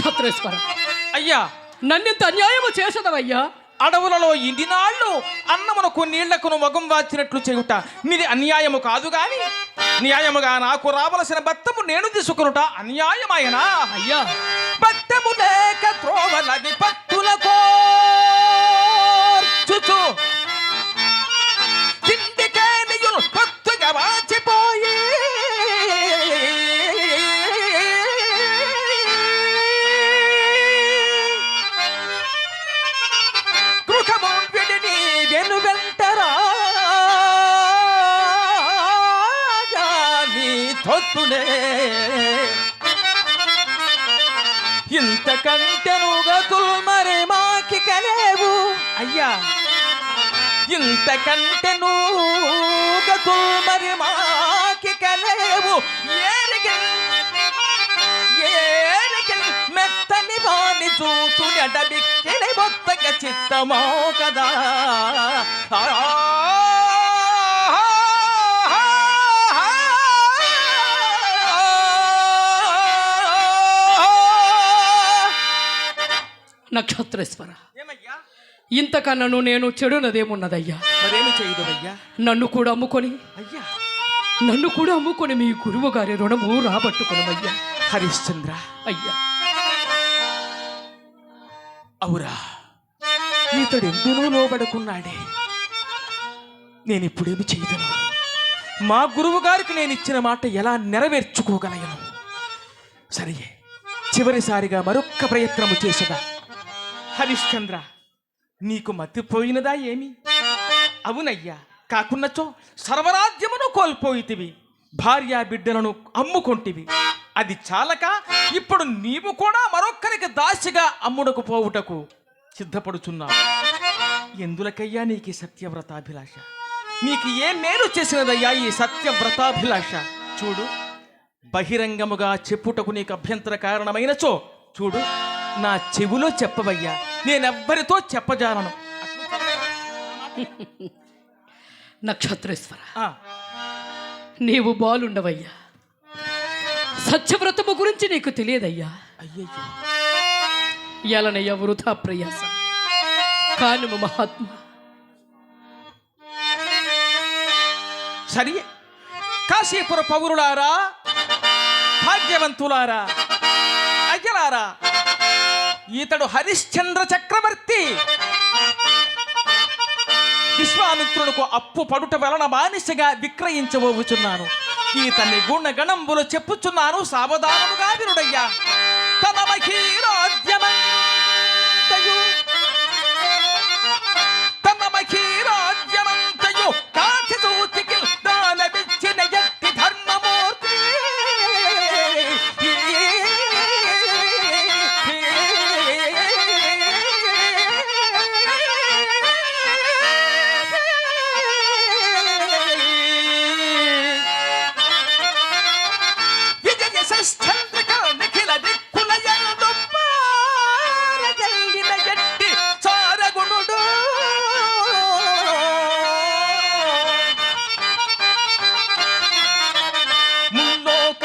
నక్షత్రేశ్వర అయ్యా! నన్నింత అన్యాయము చేసదవయ్యా? అడవులలో ఇన్ని నాళ్ళు అన్నమునకు నీళ్ళకు మొగం వాచినట్లు చేయుట నీది అన్యాయము కాదు గాని న్యాయముగా నాకు రావలసిన బత్తము నేను తీసుకునుట అన్యాయమాయనా? అయ్యా! బత్తము లేక త్రోవలది పత్తులకో చుచు తొత్తులే ఇంతకంటెనుగా తుల్మరి మాకి కలేవు. అయ్యా. ఇంతకంటెనుగా తుల్మరి మాకి కలేవు. మెత్తని వాణి చూతు ఎడబిక్కిలి మొత్తగ చిత్తమో కదా. ఆ నక్షత్రేశ్వర ఇంతకన్నను నేను చెడునదేమున్నదయ్యా? మరేమి నన్ను కూడా అమ్ముకొని అయ్యా. నన్ను కూడా అమ్ముకొని మీ గురువు గారి రుణము రాబట్టుకునమయ్యా. హరిశ్చంద్ర. అయ్యా. అవురా. ఇతడు ఎందునూ లోబడుకున్నాడే. నేను ఇప్పుడేమి చేయదను మా గురువు గారికి నేను ఇచ్చిన మాట ఎలా నెరవేర్చుకోగలను సరే చివరిసారిగా మరొక్క ప్రయత్నము చేసదా హరిశ్చంద్ర నీకు మతిపోయినదా ఏమి? అవునయ్యా కాకున్నచో సర్వరాజ్యమును కోల్పోయితివి భార్యా బిడ్డలను అమ్ముకొంటివి. అది చాలక ఇప్పుడు నీవు కూడా మరొక్కరికి దాసిగా అమ్ముడకు పోవుటకు సిద్ధపడుచున్నావు. ఎందులకయ్యా నీకు సత్యవ్రతాభిలాష? నీకు ఏ మేలు చేసినదయ్యా ఈ సత్యవ్రతాభిలాష? చూడు బహిరంగముగా చెప్పుటకు నీకు అభ్యంతర కారణమైనచో చూడు. నా చెవిలో చెప్పవయ్యా. నేనెవ్వరితో చెప్పజాలను నక్షత్రేశ్వర ఆ, నీవు బాలుండవయ్యా. సత్యవ్రతము గురించి నీకు తెలియదయ్యా. అయ్యయ్యో. ఎలనయ్య వృధా ప్రయాస. కానుము మహాత్మ. సరి. కాశీపుర పౌరులారా భాగ్యవంతులారా అయ్యలారా. ఇతడు హరిశ్చంద్ర చక్రవర్తి. విశ్వామిత్రులకు అప్పు పడుట వలన బానిసగా విక్రయించబోచున్నాను. ఈతని గుణగణంబులు చెప్పుచున్నాను సావధానముగా వినుడయ్యా తన మహీరాజ్యమంతయు తన మహీరాజ్యమంతయు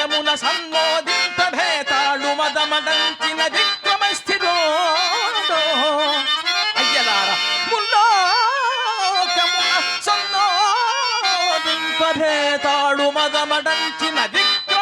ముల్లోకమున సన్నోదింత భేతాళు మదమడంచిన విక్రమస్థిరోడు అయ్యలార ముల్లోకమున సన్నోదింత భేతాళు మదమడంచిన విక్రమ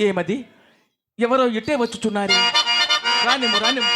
ఏమది? ఎవరో ఇట్టే వచ్చుచున్నారు? రానిము రానిము